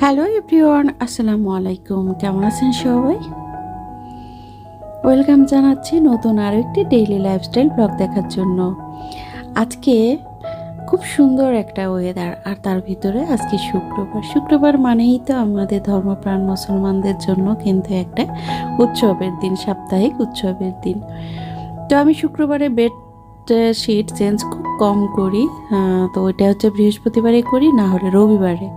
Hello everyone, আসসালামু আলাইকুম। কেমন আছেন সবাই? ওয়েলকাম জানাচ্ছি নতুন আরও একটি ডেইলি লাইফস্টাইল ব্লগ দেখার জন্য। আজকে খুব সুন্দর একটা ওয়েদার আর তার ভিতরে আজকে শুক্রবার। শুক্রবার মানেই তো আমাদের ধর্মপ্রাণ মুসলমানদের জন্য কিন্তু একটা উৎসবের দিন, সাপ্তাহিক উৎসবের দিন। তো আমি শুক্রবারে বেড শিট চেঞ্জ খুব কম করি। তো ওইটা হচ্ছে বৃহস্পতিবারে করি, না হলে রবিবারে।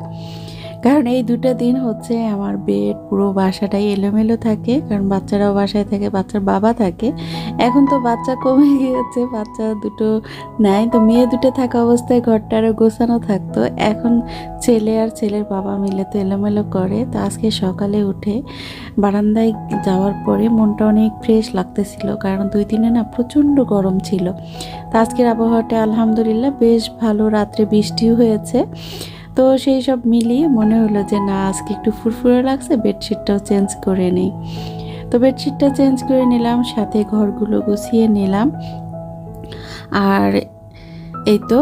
কারণ এই দুটো দিন হচ্ছে আমার বেড, পুরো বাসাটাই এলোমেলো থাকে, কারণ বাচ্চারাও বাসায় থাকে, বাচ্চার বাবা থাকে। এখন তো বাচ্চা কমে গিয়েছে, বাচ্চা দুটো নেয় তো মেয়ে দুটো থাকা অবস্থায় ঘরটা আরও গোছানো থাকতো। এখন ছেলে আর ছেলের বাবা মিলে তো এলোমেলো করে, তো আজকে সকালে উঠে বারান্দায় যাওয়ার পরে মনটা অনেক ফ্রেশ লাগতেছিল, কারণ দুই দিনে না প্রচণ্ড গরম ছিল। তো আজকের আবহাওয়াটা আলহামদুলিল্লাহ বেশ ভালো, রাত্রে বৃষ্টিও হয়েছে। তো সেই সব মিলিয়ে মনে হলো যে না, আজকে একটু ফুরফুরে লাগছে, বেডশিটটাও চেঞ্জ করে নিই। তো বেডশিটটা চেঞ্জ করে নিলাম, সাথে ঘরগুলো গুছিয়ে নিলাম। আর এই তো,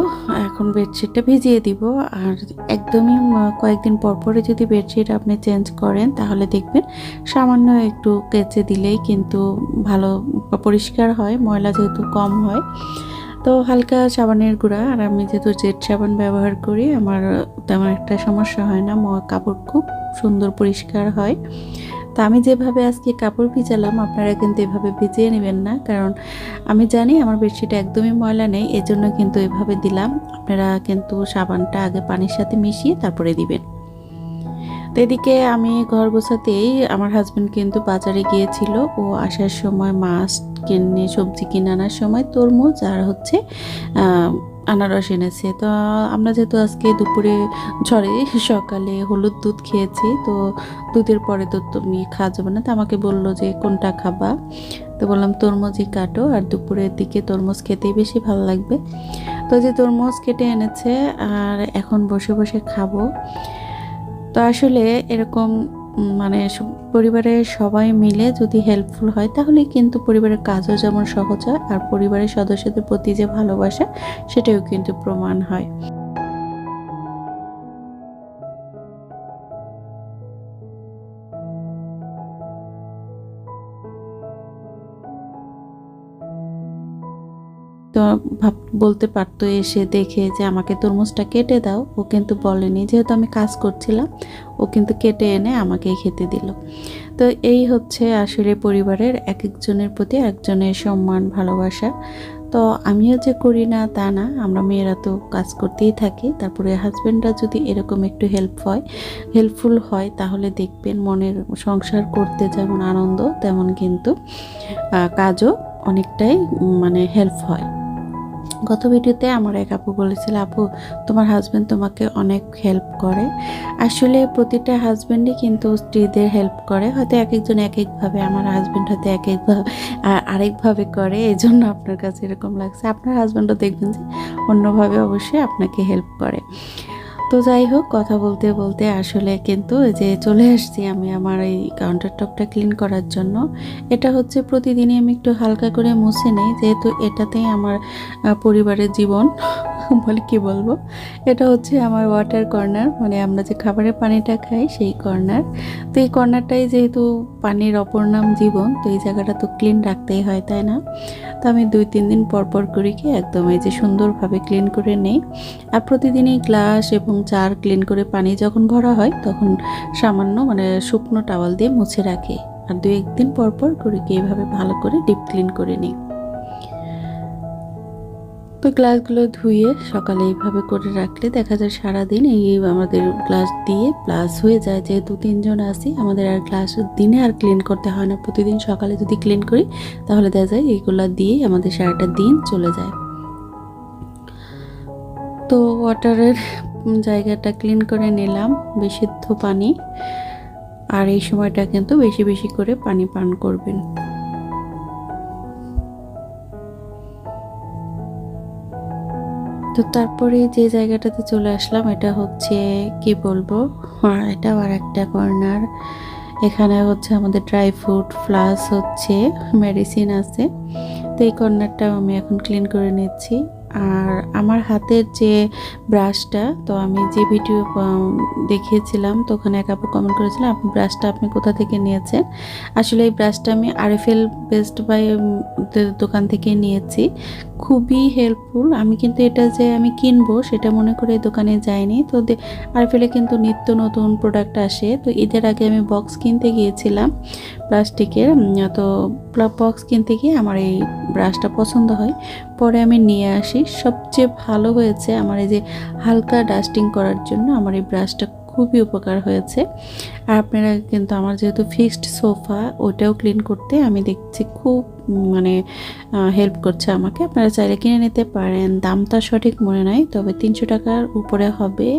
এখন বেডশিটটা ভিজিয়ে দিব। আর একদমই কয়েকদিন পর পরে যদি বেডশিট আপনি চেঞ্জ করেন, তাহলে দেখবেন সামান্য একটু কেচে দিলেই কিন্তু ভালো পরিষ্কার হয়, ময়লা যেহেতু কম হয়। তো হালকা সাবানের গুঁড়া, আর আমি যেহেতু জেট সাবান ব্যবহার করি, আমার তেমন একটা সমস্যা হয় না। কাপড় খুব সুন্দর পরিষ্কার হয়। তো আমি যেভাবে আজকে কাপড় ভিজালাম, আপনারা কিন্তু এভাবে ভিজিয়ে নেবেন না। কারণ আমি জানি আমার বেডশিট একদমই ময়লা নেই, এজন্য কিন্তু এভাবে দিলাম। আপনারা কিন্তু সাবানটা আগে পানির সাথে মিশিয়ে তারপরে দিবেন। এদিকে আমি ঘর গোছাতেই আমার হাজব্যান্ড কিন্তু বাজারে গিয়েছিল। ও আসার সময় মাছ কিনে, সবজি কিনে আনার সময় তরমুজ আর হচ্ছে আনারস এনেছে। তো আমরা যেহেতু আজকে দুপুরে ঝড়ে সকালে হলুদ দুধ খেয়েছি, তো দুধের পরে তো তুমি খাওয়া যাবে না। তো আমাকে বলল যে, কোনটা খাবা? তো বললাম, তরমুজই কাটো আর দুপুরের দিকে তরমুজ খেতেই বেশি ভালো লাগবে। তো যে তরমুজ কেটে এনেছে, আর এখন বসে বসে খাব। তো আসলে এরকম মানে পরিবারের সবাই মিলে যদি হেল্পফুল হয়, তাহলে কিন্তু পরিবারের কাজও যেমন সহজ হয়, আর পরিবারের সদস্যদের প্রতি যে ভালোবাসা, সেটাও কিন্তু প্রমাণ হয়। তো ভাব, বলতে পারতো এসে দেখে যে আমাকে তরমুজটা কেটে দাও। ও কিন্তু বলেনি, যেহেতু আমি কাজ করছিলাম, ও কিন্তু কেটে এনে আমাকে খেতে দিল। তো এই হচ্ছে আসলে পরিবারের এক একজনের প্রতি একজনের সম্মান, ভালোবাসা। তো আমিও যে করি না তা না, আমরা মেয়েরা তো কাজ করতেই থাকি। তারপরে হাজব্যান্ডরা যদি এরকম একটু হেল্প হয় হেল্পফুল হয়, তাহলে দেখবেন মনের সংসার করতে যেমন আনন্দ, তেমন কিন্তু কাজও অনেকটাই মানে হেল্প হয়। গত ভিডিওতে আমার এক আপু বলেছিল, আপু, তোমার হাজব্যান্ড তোমাকে অনেক হেল্প করে। আসলে প্রতিটা হাজব্যান্ডই কিন্তু স্ত্রীদের হেল্প করে। হয়তো এক একজন এক একভাবে আমার হাজব্যান্ড হয়তো এক একভাবে আরেকভাবে করে। এই জন্য আপনার কাছে এরকম লাগছে। আপনার হাজব্যান্ডও দেখবেন যে অন্যভাবে অবশ্যই আপনাকে হেল্প করে। তো যাই হোক, কথা বলতে বলতে আসলে কিন্তু যে চলে আসছি আমি আমার এই কাউন্টার টপটা ক্লিন করার জন্য। এটা হচ্ছে প্রতিদিনই আমি একটু হালকা করে মুছে নেই, যেহেতু এটাতেই আমার পরিবারের জীবন। বলে কি বলব? এটা হচ্ছে আমার ওয়াটার কর্নার মানে আমরা যে খাবারের পানিটা খাই সেই কর্নার তো এই কর্নারটাই যেহেতু পানির অপর নাম জীবন, তো এই জায়গাটা তো ক্লিন রাখতেই হয়, তাই না? তো আমি দুই, তিন দিন পর পর করি কি একদম এই যে সুন্দরভাবে ক্লিন করে নেই। আর প্রতিদিনই গ্লাস এবং চার ক্লিন করে পানি যখন ভরা হয়, তখন সামান্য মানে শুকনো টাওয়াল দিয়ে মুছে রাখি। আর দু একদিন পর পর করে কি এইভাবে ভালো করে ডিপ ক্লিন করে নিই। তো গ্লাসগুলো ধুয়ে সকালে এইভাবে করে রাখলে দেখা যায় সারাদিন এই আমাদের গ্লাস দিয়ে প্লাস হয়ে যায়। যেহেতু তিনজন আছি, আমাদের আর গ্লাস দিনে আর ক্লিন করতে হয় না। প্রতিদিন সকালে যদি ক্লিন করি, তাহলে দেখা যায় এইগুলা দিয়েই আমাদের সারাটা দিন চলে যায়। তো ওয়াটারের জায়গাটা ক্লিন করে নিলাম বিশুদ্ধ পানি। আর এই সময়টা কিন্তু বেশি বেশি করে পানি পান করবেন। তো তারপরে যে জায়গাটাতে চলে আসলাম, এটা হচ্ছে, কি বলব? হ্যাঁ এটাও আর একটা কর্নার এখানে হচ্ছে আমাদের ড্রাই ফ্রুট প্লাস হচ্ছে মেডিসিন আছে। তো এই কর্নারটাও আমি এখন ক্লিন করে নিচ্ছি। আর আমার হাতের যে ব্রাশটা তো আমি যে ভিডিও দেখিয়েছিলাম, তো ওখানে এক আপু কমেন্ট করেছিলাম আপনি ব্রাশটা আপনি কোথা থেকে নিয়েছেন? আসলে এই ব্রাশটা আমি আরএফএল বেস্ট বাই দোকান থেকে নিয়েছি। খুবই হেল্পফুল আমি কিন্তু এটা যে আমি কিনবো, সেটা মনে করে দোকানে যাইনি। তো আরএফএলে কিন্তু নিত্য নতুন প্রোডাক্ট আসে। তো ঈদের আগে আমি বক্স কিনতে গিয়েছিলাম প্লাস্টিকের তো বক্স কিনতে গিয়ে আমার এই ব্রাশটা পছন্দ হয়। পরে আমি নিয়ে আসি। সবচেয়ে ভালো হয়েছে আমার এই যে হালকা ডাস্টিং করার জন্য আমার এই ব্রাশটা খুবই উপকার হয়েছে। আর আপনারা কিন্তু আমার যেহেতু ফিক্সড সোফা ওটাও ক্লিন করতে আমি দেখছি খুব মানে হেল্প করছে আমাকে। আপনারা চাইলে কিনে নিতে পারেন। দামটা সঠিক মনে নাই, তবে তিনশো টাকার উপরে হবে।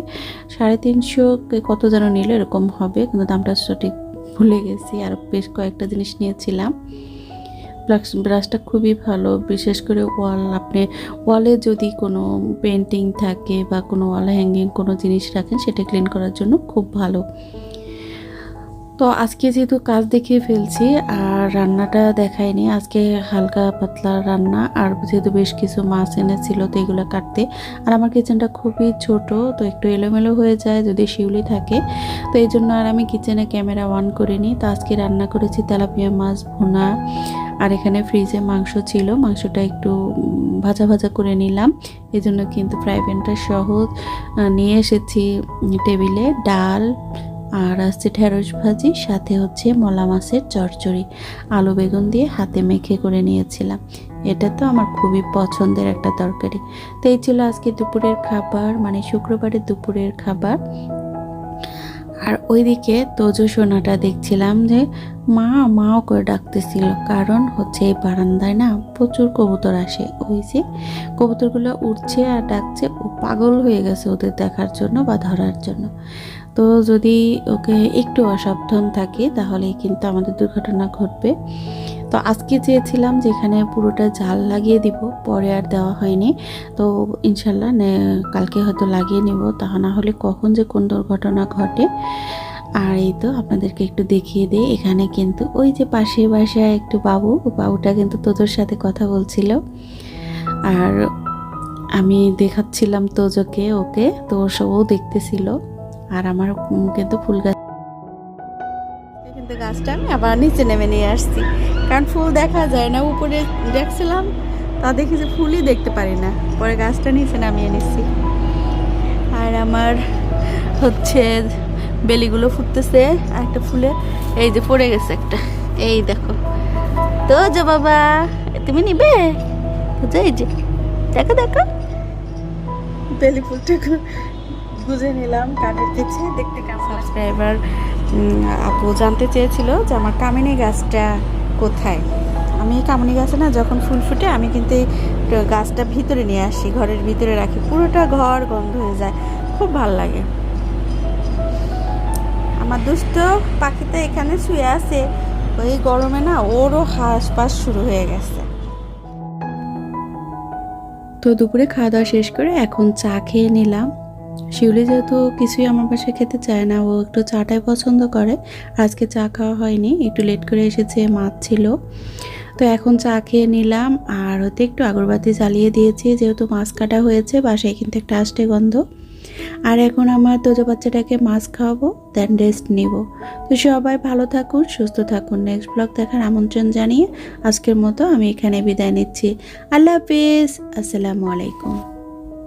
সাড়ে তিনশো কত যেন নিলে এরকম হবে, কিন্তু দামটা সঠিক ভুলে গেছি। আর বেশ কয়েকটা জিনিস নিয়েছিলাম। ব্রাশ ব্রাশটা খুবই ভালো। বিশেষ করে ওয়াল, আপনি ওয়ালে যদি কোনো পেন্টিং থাকে বা কোনো ওয়াল হ্যাঙ্গিং কোনো জিনিস রাখেন, সেটা ক্লিন করার জন্য খুব ভালো। তো আজকে যেহেতু কাজ দেখিয়ে ফেলছি, আর রান্নাটা দেখাইনি, আজকে হালকা পাতলা রান্না, আর যেহেতু বেশ কিছু মাছ এনেছিল তো এগুলো কাটতে। আর আমার কিচেনটা খুবই ছোট, তো একটু এলোমেলো হয়ে যায় যদি শিউলি থাকে। তো এই জন্য আর আমি কিচেনে ক্যামেরা অন করিনি। তো আজকে রান্না করেছি তেলাপিয়া মাছ ভুনা। আর এখানে ফ্রিজে মাংস ছিল, মাংসটা একটু ভাজা ভাজা করে নিলাম। এই জন্য কিন্তু ফ্রাই প্যানটা সহজ নিয়ে এসেছি টেবিলে ডাল আর আসছে ঢেঁড়স ভাজি, সাথে হচ্ছে মলা মাছের চচ্চড়ি। আলু বেগুন দিয়ে হাতে মেখে করে নিয়েছিলাম। এটা তো আমার খুবই পছন্দের একটা তরকারি। তো এই ছিল আজকে দুপুরের খাবার মানে শুক্রবারের দুপুরের খাবার। আর ওইদিকে তোজো সোনাটা দেখছিলাম যে মা মাও করে ডাকতেছিল। কারণ হচ্ছে এই বারান্দায় না প্রচুর কবুতর আসে। ওই যে কবুতরগুলো উঠছে আর ডাকছে, ও পাগল হয়ে গেছে ওদের দেখার জন্য বা ধরার জন্য। তো যদি ওকে একটু অসাবধান থাকে তাহলে কিন্তু আমাদের দুর্ঘটনা ঘটবে। তো আজকে চেয়েছিলাম যেখানে পুরোটা জাল লাগিয়ে দিব, পরে আর দেওয়া হয়নি। তো ইনশাল্লাহ কালকে হয়তো লাগিয়ে নেব। তা না হলে কখন যে কোন দুর্ঘটনা ঘটে, আর এই তো আপনাদেরকে একটু দেখিয়ে দিই। এখানে কিন্তু ওই যে পাশে বাসায় একটু বাবু, বাবুটা কিন্তু তোজোর সাথে কথা বলছিল। আর আমি দেখাচ্ছিলাম তোজোকে, ওকে। তো সবও দেখতেছিল। আর আমার কিন্তু ফুল গাছ কিন্তু গাছটা আমি আবার নিচে নেমে নিয়ে আসছি। কারণ ফুল দেখা যায় না উপরে দেখছিলাম তা দেখি যে ফুলই দেখতে পারি না। পরে গাছটা নিচে নামিয়ে নিচ্ছি। আর আমার হচ্ছে বেলিগুলো ফুটতেছে আর একটা ফুলে। এই যে পড়ে গেছে একটা। এই দেখো। তো যে বাবা তুমি নিবে? এই যে। দেখো দেখো। বেলি ফুলটা গুজে নিলাম কানের কাছে দেখতে কেমন সাবস্ক্রাইবার আপু জানতে চেয়েছিল যে আমার কামিনী গাছটা কোথায়? আমি এই কামিনী গাছে না যখন ফুল ফুটে আমি কিন্তু এই গাছটা ভিতরে নিয়ে আসি, ঘরের ভিতরে রাখি। পুরোটা ঘর গন্ধ হয়ে যায়। খুব ভালো লাগে। আমার দুষ্ট পাখিটা এখানে শুয়ে আছে। ওই গরমে না ওরও হাঁস পাস শুরু হয়ে গেছে। তো দুপুরে খাওয়া দাওয়া শেষ করে এখন চা খেয়ে নিলাম। শিউলি যেহেতু কিছুই আমার বাসায় খেতে চায় না, ও একটু চাটাই পছন্দ করে। আজকে চা খাওয়া হয়নি, একটু লেট করে এসেছে, মাছ ছিল। তো এখন চা খেয়ে নিলাম, আর হতে একটু আগরবাতি জ্বালিয়ে দিয়েছি, যেহেতু মাছ কাটা হয়েছে, বাসায় কিন্তু একটা আসতে গন্ধ। আর এখন আমার তোজো বাচ্চাটাকে মাছ খাওয়াবো দেন রেস্ট নিব। তো সবাই ভালো থাকুন, সুস্থ থাকুন। নেক্সট ব্লগ দেখার আমন্ত্রণ জানিয়ে আজকের মতো আমি এখানে বিদায় নিচ্ছি। আল্লাহ হাফিজ, আসসালামু আলাইকুম।